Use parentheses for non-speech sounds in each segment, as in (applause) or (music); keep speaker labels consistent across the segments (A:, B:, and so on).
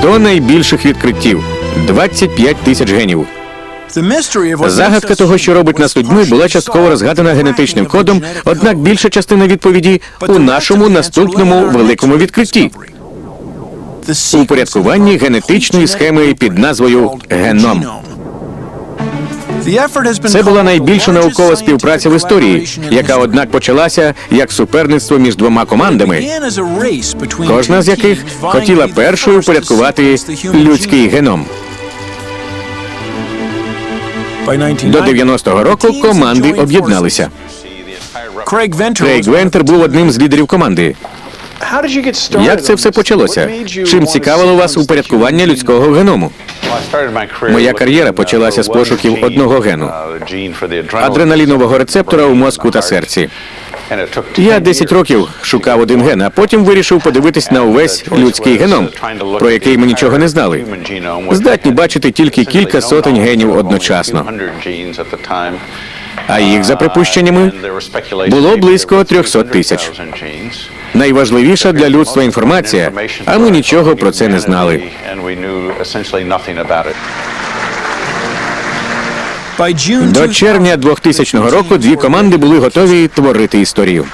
A: 100 найбільших відкриттів, 25 тисяч генів. Загадка того, що робить нас людьми, була частково розгадана генетичним кодом, однак більша частина відповіді у нашому наступному великому відкритті упорядкуванні генетичної схеми під назвою геном. Це була найбільша наукова співпраця в історії, яка однак почалася як суперництво між двома командами, кожна з яких хотіла першою упорядкувати людський геном. До 90-го року команди об'єдналися.
B: Крейг
A: Вентер був одним з лідерів команди. Як це все почалося? Чим цікавило вас упорядкування людського геному?
C: Моя кар'єра почалася з пошуків одного гену
A: Адреналінового рецептора у мозку та серці. Я 10 років шукав один ген, а потім вирішив подивитись на увесь людський геном, про який ми нічого не знали. Здатні бачити тільки кілька сотень генів одночасно. А їх, за припущеннями, було близько 300 тисяч. Найважливіша для людства інформація, а ми нічого про це не знали. До червня 2000 року дві команди були готові творити історію.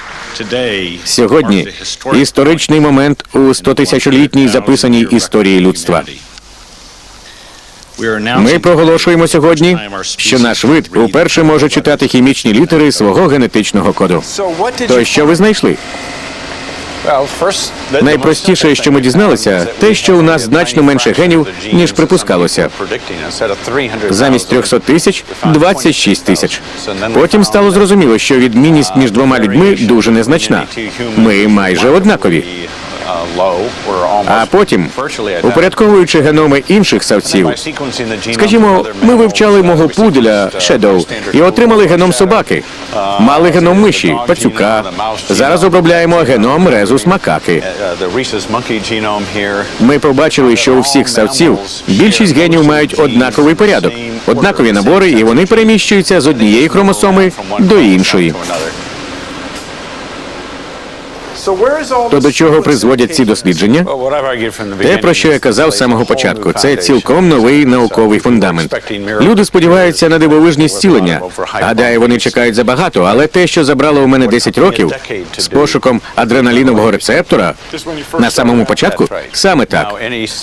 A: Сьогодні історичний момент у 100-тисячолітній записаній історії людства. Ми проголошуємо сьогодні, що наш вид уперше може читати хімічні літери свого генетичного коду. То що ви знайшли? Найпростіше, що ми дізналися, те, що у нас значно менше генів, ніж припускалося. Замість 300 тисяч 26 тисяч. Потім стало зрозуміло, що відмінність між двома людьми дуже незначна. Ми майже однакові. А потім, упорядковуючи геноми інших савців, скажімо, ми вивчали мого пуделя Shadow і отримали геном собаки. Мали геном миші, пацюка. Зараз обробляємо геном резус макаки. Ми побачили, що у всіх савців більшість генів мають однаковий порядок, однакові набори, і вони переміщуються з однієї хромосоми до іншої. То до чого призводять ці дослідження? Те, про що я казав з самого початку, це цілком новий науковий фундамент. Люди сподіваються на дивовижні зцілення. Гадаю, вони чекають забагато, але те, що забрало у мене 10 років з пошуком адреналінового рецептора на самому початку, саме так.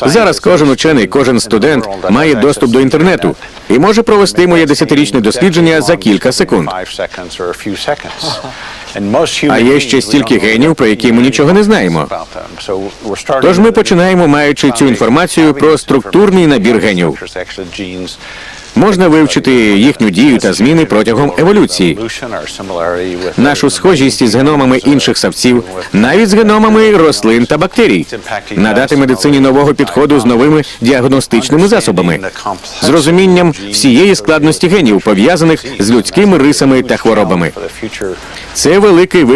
A: Зараз кожен учений, кожен студент має доступ до інтернету і може провести моє десятирічне дослідження за кілька секунд. (laughs) А є ще стільки генів, про які ми нічого не знаємо. Тож ми починаємо, маючи цю інформацію про структурний набір генів. Можна вивчити їхню дію та зміни протягом еволюції. Нашу схожість із геномами інших савців, навіть з геномами рослин та бактерій, надати медицині нового підходу з новими діагностичними засобами, з розумінням всієї складності генів, пов'язаних з людськими рисами та хворобами. Це великий